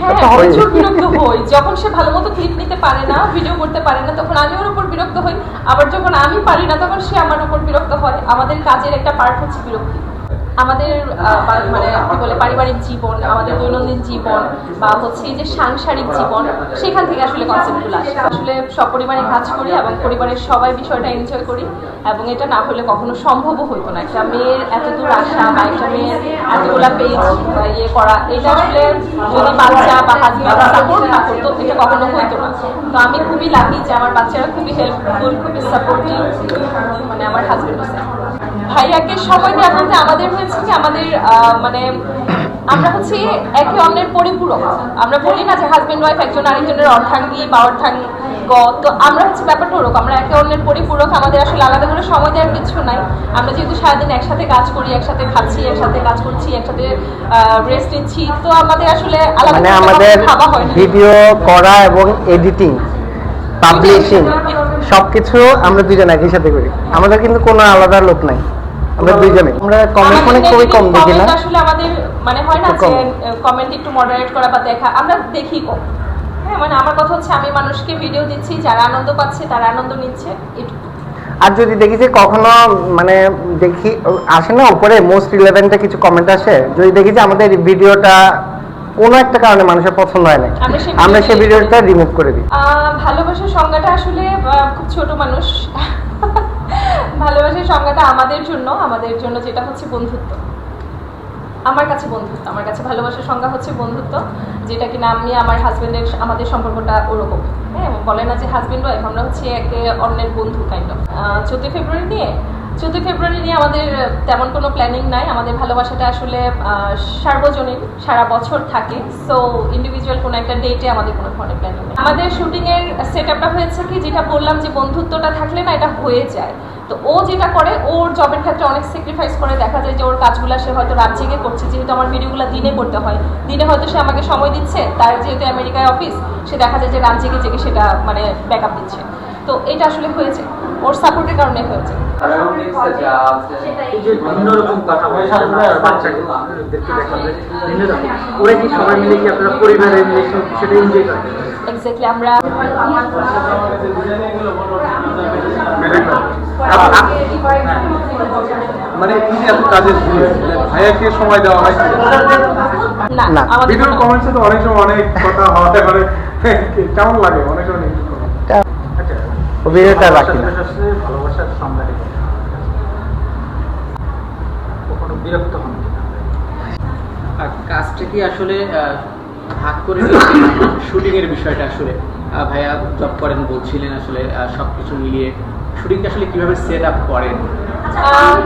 হ্যাঁ প্রচুর বিরক্ত হই। যখন সে ভালো মতো ক্লিপ নিতে পারে না ভিডিও করতে পারে না তখন আমি ওর উপর বিরক্ত হই। আবার যখন আমি পারি না তখন সে আমার উপর বিরক্ত হয়। আমাদের কাজের একটা পার্ট হচ্ছে বিরক্তি। আমাদের মানে কি বলে পারিবারিক জীবন আমাদের দৈনন্দিন জীবন বা হচ্ছে এই যে সাংসারিক জীবন সেখান থেকে আসলে কনসেপ্টগুলো আসে। আসলে সপরিবারে কাজ করি এবং পরিবারের সবাই বিষয়টা এনজয় করি। এবং এটা না হলে কখনো সম্ভবও হতো না। একটা মেয়ের এত দূর আসা বা একটা মেয়ের এতগুলা পেজ ইয়ে করা এটা আসলে যদি হাজব্যান্ড সাপোর্ট না করতো এটা কখনো হইতো না তো আমি খুবই লাকি যে আমার বাচ্চারা খুবই হেল্পফুল খুবই সাপোর্টিভ মানে আমার হাজব্যান্ড ভাইয়াকে সময় দেওয়া বলতে আমাদের হয়েছে কি আমাদের মানে আমরা হচ্ছে একে অন্যের পরিপূরক। আমরা বলি না যে হাজবেন্ড ওয়াইফ একজন আরেকজনের অর্থাঙ্গি বা তো আমরা হচ্ছে ব্যাপারটা ওরকম আমরা একে অন্যের পরিপূরক আমাদের আসলে আলাদা করে সময় দেওয়ার কিছু নাই। আমরা যেহেতু সারাদিন একসাথে কাজ করি একসাথে খাচ্ছি একসাথে কাজ করছি একসাথে রেস্ট নিচ্ছি তো আমাদের আসলে আলাদা মানে আমাদের ভিডিও করা এবং এডিটিং পাবলিশিং সবকিছু আমরা দুজন একই সাথে করি। আমাদের কিন্তু কোনো আলাদা লোক নাই। আমরা দুইজনে। আমরা কমেন্ট মানে খুবই কম দেখি না। আসলে আমাদের মানে হয় না যে কমেন্ট একটু মডারেট করা বা দেখা আমরা দেখি হ্যাঁ মানে আমার কথা হচ্ছে আমি মানুষকে ভিডিও দিচ্ছি যারা আনন্দ পাচ্ছে তারা আনন্দ নিচ্ছে এটুকু। আর যদি দেখি যে কখনো মানে দেখি আসে না উপরে মোস্ট রিলেভেন্টে কিছু কমেন্ট আসে যদি দেখি যে আমাদের ভিডিওটা কোনো একটা কারণে মানুষের পছন্দ হয় না আমরা সেই ভিডিওটা রিমুভ করে দিই। ভালোবাসার সংজ্ঞাটা আসলে খুব ছোট মানুষ। ভালোবাসার সংজ্ঞাটা আমাদের জন্য আমাদের জন্য যেটা হচ্ছে বন্ধুত্ব। আমার কাছে বন্ধুত্ব, আমার কাছে ভালোবাসার সংজ্ঞা হচ্ছে বন্ধুত্ব, যেটা কিনা আমি আমার হাজবেন্ডের আমাদের সম্পর্কটা ওরকম। হ্যাঁ বলে না যে হাজবেন্ড ওয়াইফ আমরা হচ্ছে একে অন্যের বন্ধু কাইন্ড অফ চোদ্দই ফেব্রুয়ারি নিয়ে, চোদ্দই ফেব্রুয়ারি নিয়ে আমাদের তেমন কোনো প্ল্যানিং নাই। আমাদের ভালোবাসাটা আসলে সার্বজনীন, সারা বছর থাকে। সো ইন্ডিভিজুয়াল কোনো একটা ডেটে আমাদের কোনো ধরনের প্ল্যানিং নেই। আমাদের শুটিংয়ের সেট আপটা হয়েছে কি, যেটা বললাম যে বন্ধুত্বটা থাকলে না এটা হয়ে যায়। তো ও যেটা করে ওর জবের ক্ষেত্রে অনেক স্যাক্রিফাইস করে। দেখা যায় যে ওর কাজগুলো সে হয়তো রাত জেগে করছে। যেহেতু আমার ভিডিওগুলো দিনে করতে হয়। দিনে হয়তো সে আমাকে সময় দিচ্ছে তার যেহেতু আমেরিকায় অফিস সে দেখা যায় যে রাত জেগে জেগে সেটা মানে ব্যাকআপ দিচ্ছে। তো এটা আসলে হয়েছে। ওর সাপোর্টের কারণে হয়েছে। এই যে ভিন্ন রকম কথা বলে বাচ্চাকে দেখতে দেখা যায় ভিন্ন রকম ওরা কি সবাই মিলে কি আপনারা পরিবারে মিলে সব- সেটা এনজয় করেন এক্স্যাক্টলি আমরা মানে এই যে এত কাজের ভাইয়াকে সময় দেওয়া হয়। না না। ভিডিওর কমেন্টসে তো অনেক সময় অনেক কথা কেমন লাগে? অনেক সময় নেগেটিভ comment। আচ্ছা। ও ভিডিওটা রাখি না। ভালোবাসার সাথে ভালোবাসার সংজ্ঞাটা কি? কখনো বিরক্ত হন আর কাজটা কি আসলে আহ, ভাগ করে শুটিং এর বিষয়টা আসলে। ভাইয়া জব করেন বলছিলেন আসলে সব কিছু মিলিয়ে। শুটিংটা আসলে কীভাবে সেট আপ করেন? আহ,